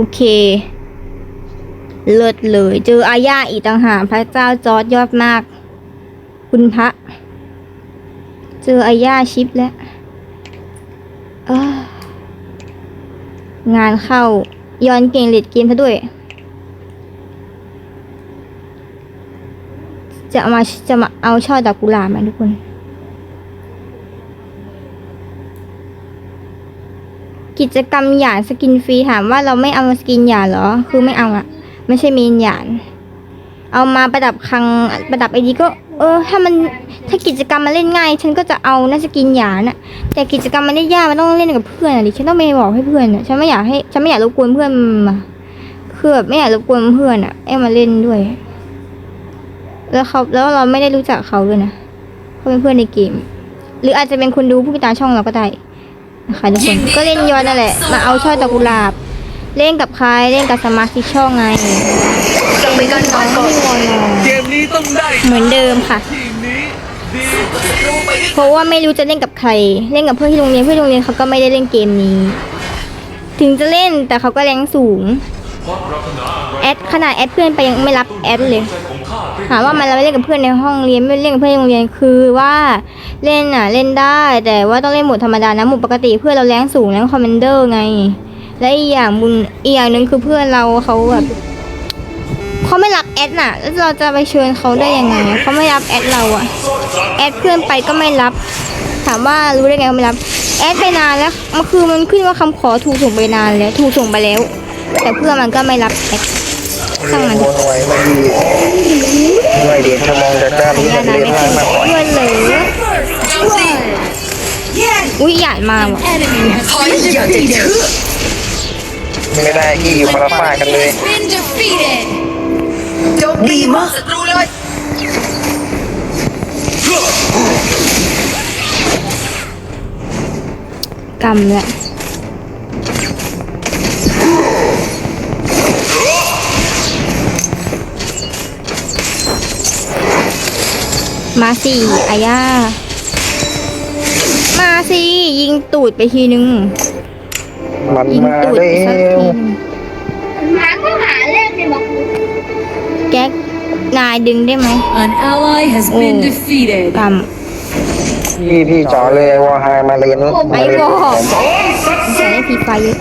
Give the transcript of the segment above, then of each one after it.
โอเค เลิศเลย เจออาญาอีกต่างหากพระเจ้าจอร์ดยอดมาก คุณพระ เจออาญาชิปแล้วเอองานเข้า ย้อนเก่งเลดเกมซะด้วย จะมาจะมาเอาช่อดอกกุหลาบมาทุกคน กิจกรรมหยานสกินฟรีถามว่าเราไม่เอาสกินหยานเหรอ คือไม่เอาอะไม่ใช่เมนหยาน เอามาประดับคังประดับไอดีก็ เออ ถ้ามันถ้ากิจกรรมมันเล่นง่าย ฉันก็จะเอาน่าสกินหยานอะแต่กิจกรรมมันเล่นยากมันต้องเล่นกับเพื่อนอะดิฉันต้องไปบอกให้เพื่อนอะฉันไม่อยากให้ฉันไม่อยากรบกวนเพื่อนมาคือแบบไม่อยากรบกวนเพื่อนอะให้มาเล่นด้วย แล้วเขาแล้วเราไม่ได้รู้จักเขาด้วยนะเขาเป็นเพื่อนในเกม หรืออาจจะเป็นคนดูผู้ติดตามช่องเราก็ได้ นะคะทุกคนก็เล่นยอนนั่นแหละ มาเอาช่อดอกกุหลาบ เล่นกับใครเล่นกับสมาชิกช่องไงจะไปกันก่อนก่อนไม่วอนอเกมนี้ต้องได้เหมือนเดิมค่ะทีมนี้ดีรู้ไปด้วยเพราะว่าไม่รู้จะเล่นกับใคร เล่นกับเพื่อนที่โรงเรียนเพื่อนโรงเรียนเขาก็ไม่ได้เล่นเกมนี้ ถึงจะเล่นแต่เขาก็แรงสูงแอดขนาดแอดเพื่อนไปยังไม่รับแอดเลย ถามว่ามันเราไม่เล่นกับเพื่อนในห้องเรียนไม่เล่นกับเพื่อนในโรงเรียนคือว่าเล่นอะเล่นได้ แต่ว่าต้องเล่นหมดธรรมดานะหมดปกติเพื่อนเราแรงสูงแรงคอมเมนเดอร์ไง และอีกอย่างบุญอีกอย่างหนึ่งคือเพื่อนเราเขาแบบเขาไม่รับแอดน่ะ แล้วเราจะไปเชิญเขาได้ยังไงเขาไม่รับแอดเราอะแอดเพื่อนไปก็ไม่รับ ถามว่ารู้ได้ไงว่าไม่รับ แอดไปนานแล้วมันคือมันขึ้นว่าคำขอถูกส่งไปนานแล้ว ถูกส่งไปแล้ว แต่เพื่อนมันก็ไม่รับแอด ช่างมันโอนไว้ไม่ดีไม่ดีถ้ามองจากด้านนี้อย่าจะนะเล่นไม่ให้ใช่มากกว่าเพื่อนเลยโจมตีอุ้ยหยาดมาว่ะถอยอย่าจะเชื่อไม่ได้ที่อยู่คนละฝ้ากกันเลย Been defeated. โจมตีมากศัตรูเลย กำแหละ มาสิอาย่า มาสิ ยิงตูดไปทีนึง มันยิงมาตูดแล้ไปสักวทีนึงหาก็หาเล่นเลยบอกแก๊กนายดึงได้ไหม An ally has been Oh. defeated. กพี่พี่จ๋อเลยวอไฮมาเล่นำไปมาเล่นบอกใส่ได้พีไฟเยอะ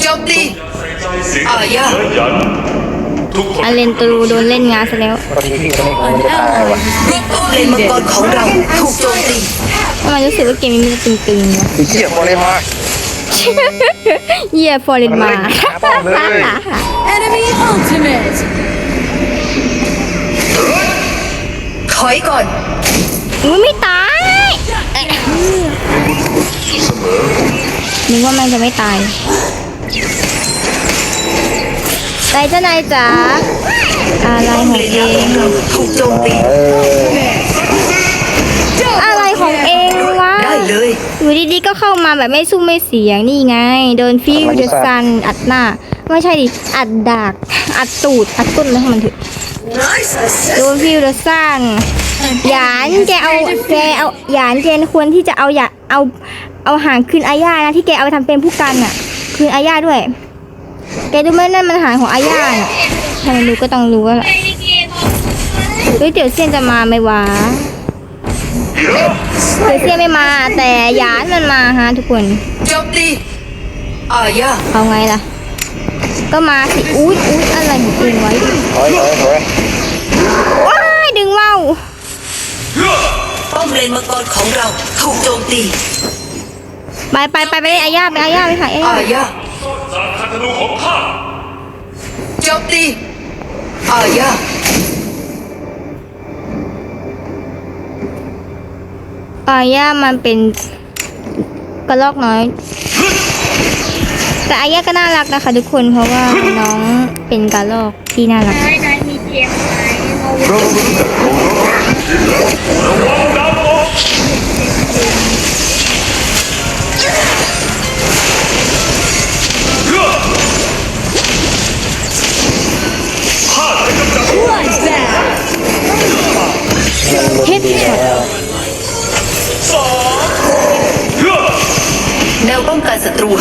โจมตี อายาอาเลนตูโดนเล่นงานซะแล้วตอนนี้พี่คนนี้คงจะตายว่ะเลนมังกรของเราถูกโจมตีทำไมรู้สึกว่าเกมนี้มันจะตึงๆวะพี่เชี่ยคนเล่นมากเยี่ยฟอร์เรนมามันเล่นช้าบ้างเลย Enemy ultimate. ถอยก่อนอุ้ยไม่ตายเอ๊ะนึกว่ามันจะไม่ตาย นายเจ้านายจ๋าอะไรของเองถูกโจมตีอะไรของเองวะได้เลยอยู่ดีๆก็เข้ามาแบบไม่สู้ไม่เสียงนี่ไง โดนฟิวเดอะซันอัดหน้า ไม่ใช่ดิ อัดดาก อัดตูด อัดก้นแล้วมันเถอะโดนฟิวเดอะซันหยานแกเอาแกเอาหยานแกควรที่จะเอาอย่าเอาเอาหางคืนอาญานะที่แกเอาไปทำเป็นผู้กันน่ะ คืนอาญาด้วย แกดูไหมนั่นมันหางของอาญาน่ะถ้าไม่รู้ก็ต้องรู้แล้วล่ะเฮ้ยเดี๋ยวเซียนจะมาไหมวะเดี๋ยวเซียนไม่มา แต่หยานมันมาฮะทุกคนโจมตีอายาเอาไงล่ะ ก็มาสิอุ๊ยอุ๊ยอะไรของเองไว้ถอยถอยถอยว้ายดึงว่าวป้อมเลนมังกรของเราถูกโจมตี ไปไปไปไปเลยอาญาไปอาญาไปหาอาญาอายา โจมตีอายาอาญามันเป็นกระลอกน้อย แต่อาญาก็น่ารักนะคะทุกคนเพราะว่าน้องเป็นกระลอกที่น่ารักนายนายมีเกมไหม ดช็อตแนวป้องกัน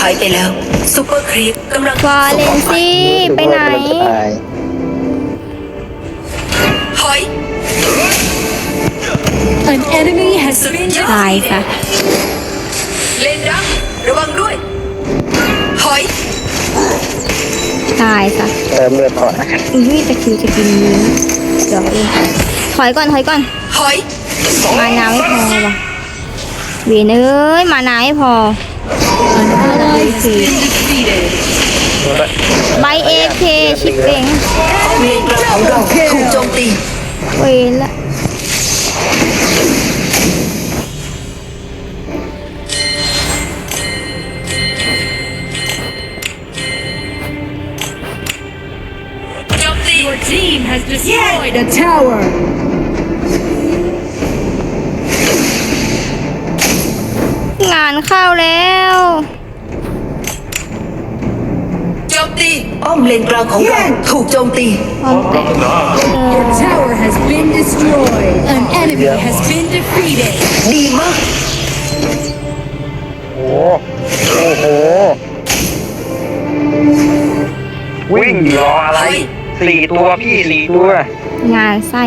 หายไปแล้วซูเปอร์ครีปกำลังฟอร์เรนซี่ ไปไหนตายถอย An enemy has been ตายซะเลนดักระวังด้วยถอย ตายซะเติมเลือดก่อนนะครับอุ้ยตะคิวจะกินนี้เดี๋ยวเองถอยก่อนถอยก่อนถอยมานาไม่พอว่ะเวียนเอ้ยมานาไม่พอ an ally has been defeated. ใบเอเคชิปเอง เลนกลางของเราถูกโจมตีเวนละโจมตี Your team has destroyed a tower. านเข้าแล้วโจมตีป้อมเลนกลางของเราถูกโจมตีความแตก Your tower has been destroyed. An enemy has been defeated. ดีมาก โอ้โอ้โห วิ่งรออะไร สี่ตัวพี่สี่ตัว งานไส้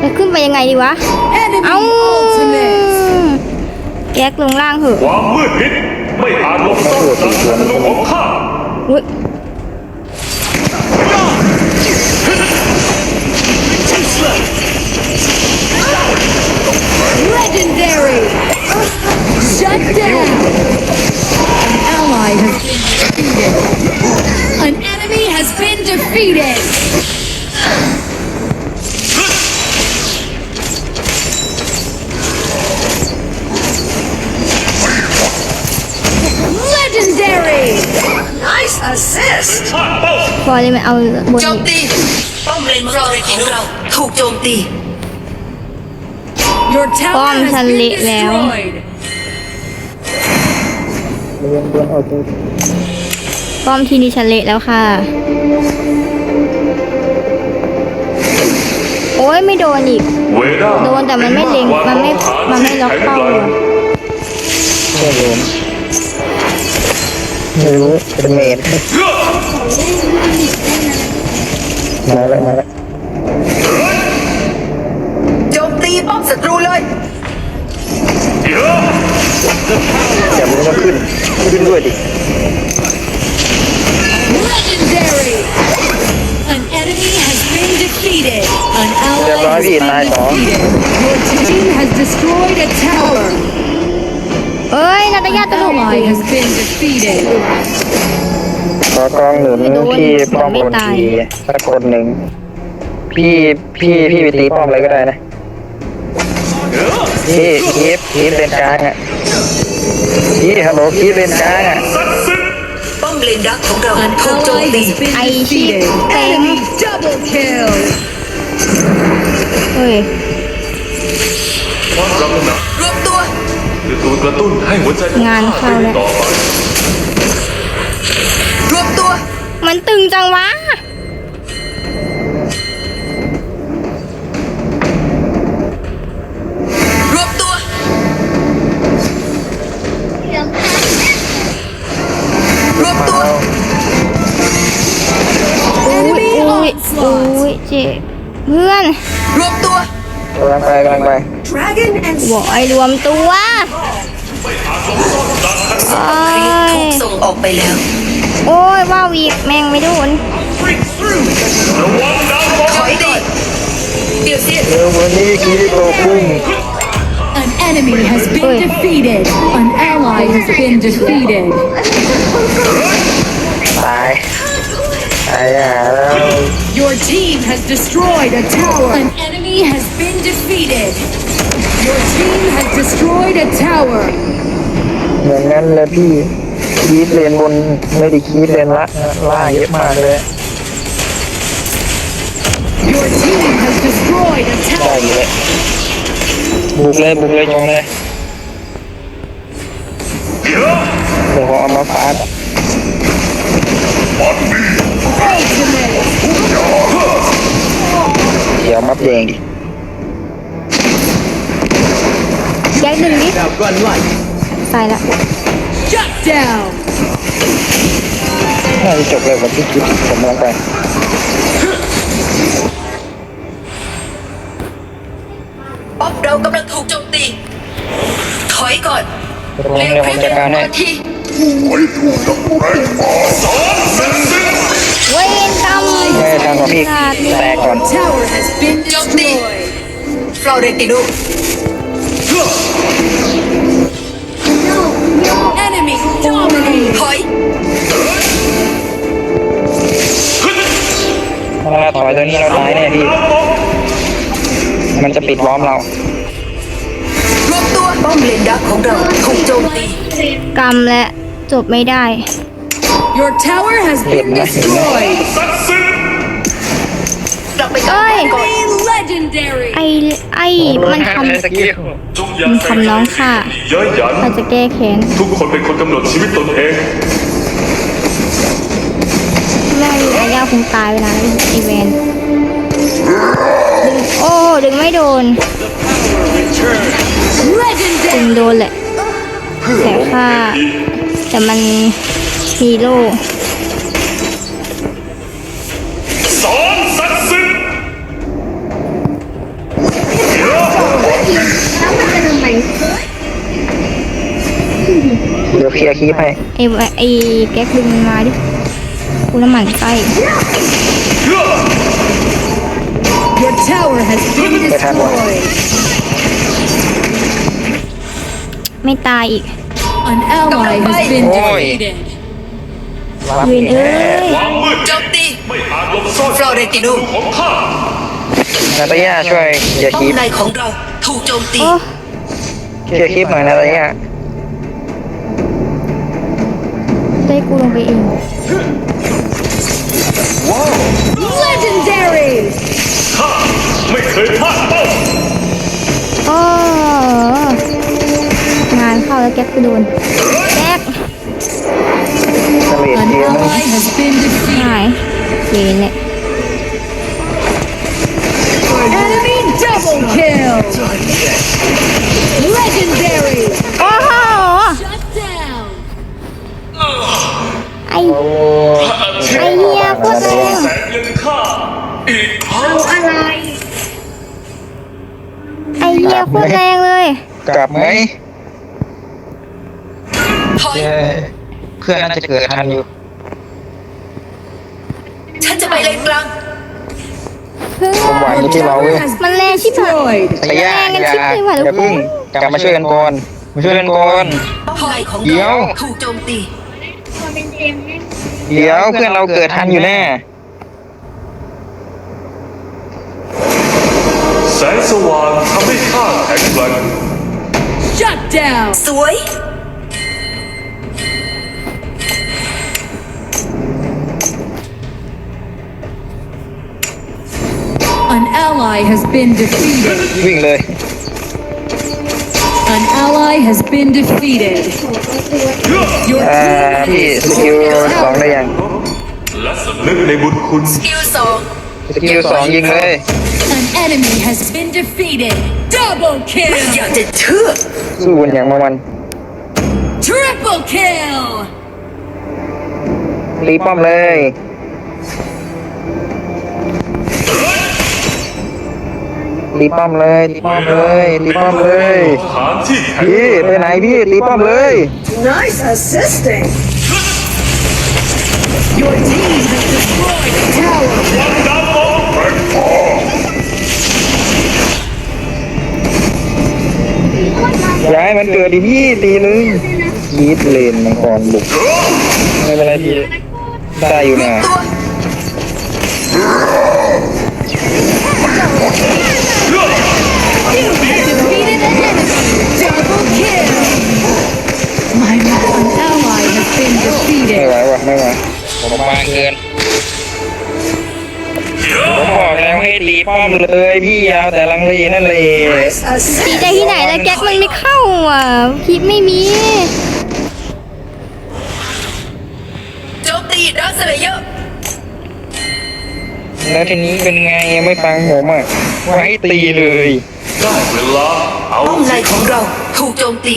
จะขึ้นไปยังไงดีวะ Enemy เอ้า ultimate. แก๊กลงล่างเหอะความมืดมิดไม่อาจหลบซ่อนการทะลุของข้า อุ้ย เลยมันเอาบนโจมตีป้อมเลนมังกรของเราถูกโจมตี Your tower Bom has ฉัน been เละแล้ว destroyed. เรียนเรียนโอเคป้อมทีนี้ฉันเละแล้วค่ะ โอ้ยไม่โดนอีก เวด้าโดนแต่มันไม่เล็งมันไม่มันไม่ล็อกเป้าเลยเชื่อผมไม่รู้เป็นเมด มาแล้วมาแล้วโจมตีป้อมศัตรูเลยอย่ามึงก็ขึ้นขึ้นด้วยดิ Legendary. An enemy has been defeated. An เรียบ ally ร้อย has พี่ been ตายสอง defeated. Your team has destroyed a tower. เอ้ยนาตายา An ตลก ally has been defeated. ขอกองหนุนที่ป้อมบนทีสักคนหนึ่งพี่พี่พี่ไปตีป้อมเลยก็ได้นะพี่คีฟคีฟเลนกลางอะพี่ฮัลโหลคีฟเลนกลางอะป้อมเลนดักของเรา An ถูกโจม ally ตี has been I see. defeated. Enemy double kill. เฮ้ยความปรารถนารวมตัวคือตัวกระตุ้นให้หัวใจของงานข้าเข้าแล้ว ตึงจังวะ รวมตัว รวมตัว อุ้ย Enemy อุ้ย onslaught. อุ้ยเจ็บเพื่อนรวมตัว กำลังไปกำลังไปบอกไอ้รวมตัวโอ้ยถูกส่งออกไปแล้ว โอ้ยว้าวอีกแม่งไม่โดน ระวังดาวบอ ถอยดิเดี๋ยวสิ เร็ววันนี้คีริโกพุ่ง An enemy has been Oi. defeated. An ally has been defeated. ตาย ตายอ่ะแล้ว Your team has destroyed a tower. An enemy has been defeated. Your team has destroyed a tower. อย่างนั้นเลยพี่ คีฟเลนบนไม่ได้คีฟเลนละล่างเยอะมากเลย Your team has destroyed a ได้ tower. อยู่เลยบุกเลยบุกเลยจงเลยเดี๋ยวผมเอามาฟาด Ultimate. เดี๋ยวมัดแดงดิแยกหนึ่งนิดใส่ละ Shut down. น่าจะจบเลยกับพี่กิ๊ฟผมลงไปป๊อปเรากำลังถูกโจมตี ถอยก่อนตรงนี้เดี๋ยวผมจัดการให้ทีเวนกรรมไม่ทางของพี่แตกก่อน Tower has been โจมตี destroyed. ฟลอเรนติโน Enemy dominated. ถอยถ้าเราถอยตัวนี้เราตายแน่พี่ มันจะปิดล้อมเรา รวมตัวป้อมเลนดักของเราถูกโจมตี กรรมและจบไม่ได้ Your tower has been destroyed. กลับ ไปเอ้ยก่อน Legendary. ไอไอมันทำสกิลมันทำน้องค่ะเย้ยหยันเราจะแก้แค้นทุกคนเป็นคนกำหนดชีวิตตนเองแม่มีอาญาคงตายไปนานแล้วอีเวนดึงโอ้ดึงไม่โดนดึ Legendary. งโดนแหละแต่ค่าแต่มันฮีโร่ สอนศักดิ์สิทธิ์ แล้วมันจะทำไม เดี๋ยวเค ลียร์คีปให้ไอไอแก๊กดึงมันมาดิกูน้ำหมันไส้ Your tower has been destroyed. ไม่ตายอีก An ally has been Oi. defeated. เวนเอ้ยความมืดโจมตีไม่อาจหลบซ่อนฟลอเรนติโนของข้านาตาย่าช่วยเคลียร์ป้อคีมปในของเราถูกโจมตี โอ้เคลียร์คีปหน่อยนาตาย่า ได้กูลงไปเอง Legendary. ข้าไม่เคยพลาดเป้าโอ้งานเข้าแล้วแก๊กกูโดนแก๊กสเลด An เกม ally has been defeated. หายเวนแหละ กลับไหมถอยเย้เพื่อนน่าจะเกิดทันอยู่ ฉันจะไปเลนกลางเพื่อผมหวังอยู่ที่เราเว้ย has มันแรงชิบหาย destroyed. ตาย่าแรงกันอย่าชิบเลยว่ะอย่าทุกคนพึ่งกลับมาช่วยกันก่อนมาช่วยกันก่อนป้อมในของเดี๋ยเราว ถูกโจมตีมันเป็นเกมแม่งเดี๋ยวเพื่อนเราเกิดทันอยู่แน่แสงสว่างทำให้ข้าแข็งแกร่ง Shut down. สวย An ally has been defeated. วิ่งเลย An ally has been defeated. Your อ่า team พี่ has สกิล destroyed a สอง tower. ได้ยัง และสำนึกในบุญคุณ สกิลสอง สกิลสองยิงเลย An enemy has been defeated. Double ไม่ kill. อยากจะเชื่อ สู้กันอย่างเมามัน Triple kill. รีป้อมเลยรีป้อมเลยรีป้อมเลยรีป้อมเลยสถานที่แข็งพี่ไปไหนพี่รีป้อมเลย Your มันเกิดดิพี่ตีนึงยีดเลนมังกรบุกไม่เป็นไรพี่ได้อยู่นะตัว Defeated an enemy. Double kill. My an ally has been ไม่ defeated. ไหววะไม่ไหวผมบางเกิน ให้ตีป้อมเลยพี่ยาวแต่ลังเลนั่นเลยตีได้ที่ไหนแล้วแก๊กมันไม่เข้าอะคลิปไม่มีโจมตีดักสเลเยอร์แล้วทีนี้เป็นไงไม่ฟังผมอะว่าให้ตีเลยได้เวลาเอาป้อมในของเราถูกโจมตี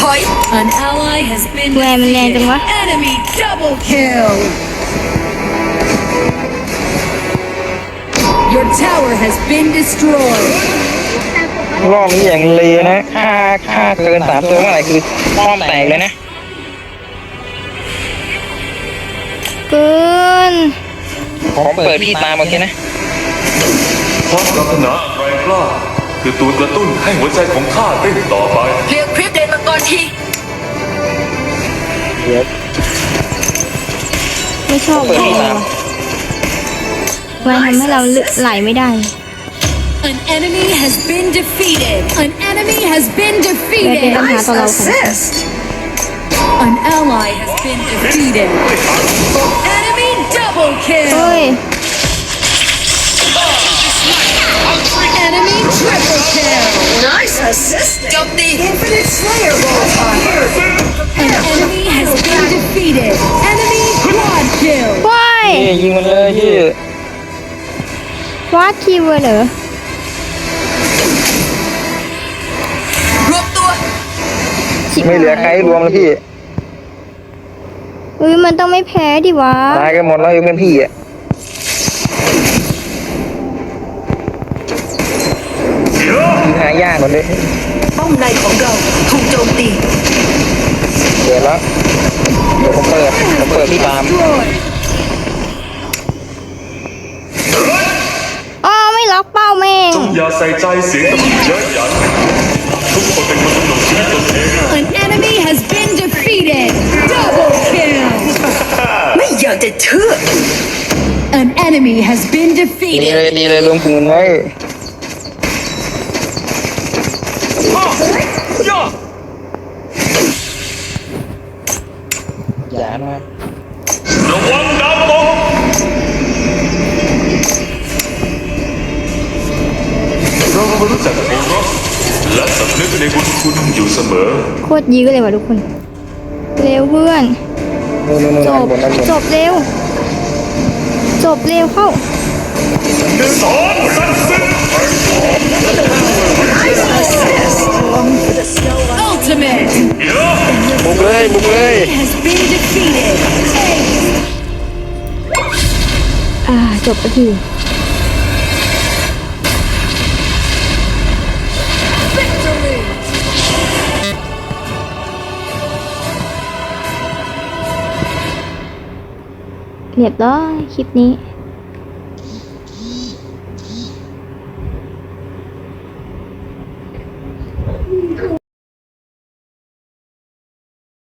ถอย An ally has been แวร์มันแรงจังวะ Your tower has been destroyed. รอบนี้อย่างเลยนะ ค่าค่าเกินสามตัวเมื่อไหร่คือป้อมแตกเลยนะ เกินขอเปิดพี่ตามโอเคนะ เพราะปรารถนาแรงกล้าคือตัวกระตุ้นให้หัวใจของข้าเต้นต่อไป เรียกคริปเดนมังกรทีเดี๋ยวไม่ชอบเปิดแวพี่ตามร์แวร์ทำให้เราไหลไม่ได้ An enemy has been defeated. An enemy has been แวร์เป็น defeated. ปัญหาต่อเราค่ะ An ally has been defeated. Enemy double เฮ้ย kill. Enemy triple kill. โจมตี An enemy has been defeated. Enemy quad kill. ว้าย นี่ยิงมันเลยพี่ วาดคีย์เวิร์ดเหรอรวมตัวชิบไม่เหลือใครรวมแล้วพี่อุ้ยมันต้องไม่แพ้ดิวะ ตายกันหมดแล้วยกเป็นพี่อะเดี๋ยวยิงหายากหมดเลยป้อมในของเราถูกโจมตีเดี๋ยวแล้วเดี๋ยวผมเปิดผมเปิดพี่ตาม Destroyed. อ๋อไม่ล็อกเป้าแม่ง จง อย่าใส่ใจเสียงตะกุกเยอะหยันทุกคนเป็นคนกำหนดชีวิตตนเอง An enemy has been defeated. Double kill. ไม่อยากจะเชื่อ An enemy has been ดี defeated. เลยดีเลยลงทุนไว้ย่าอย่ามาระวัง เรารู้จักโอรสและสำนึกในบุญคุณอยู่เสมอ โคตรยื้อเลยว่ะทุกคน เร็วเพื่อน นู่นนู่นนู่นจด้านบบ นด้านบนจบเร็ว จบเร็วเข้า สอนสัตว์สิ้น Ultimate เดี๋ยวบุกเลยบุกเลย has been defeated. Ace. อ่า จบไปที เรียบร้อยคลิปนี้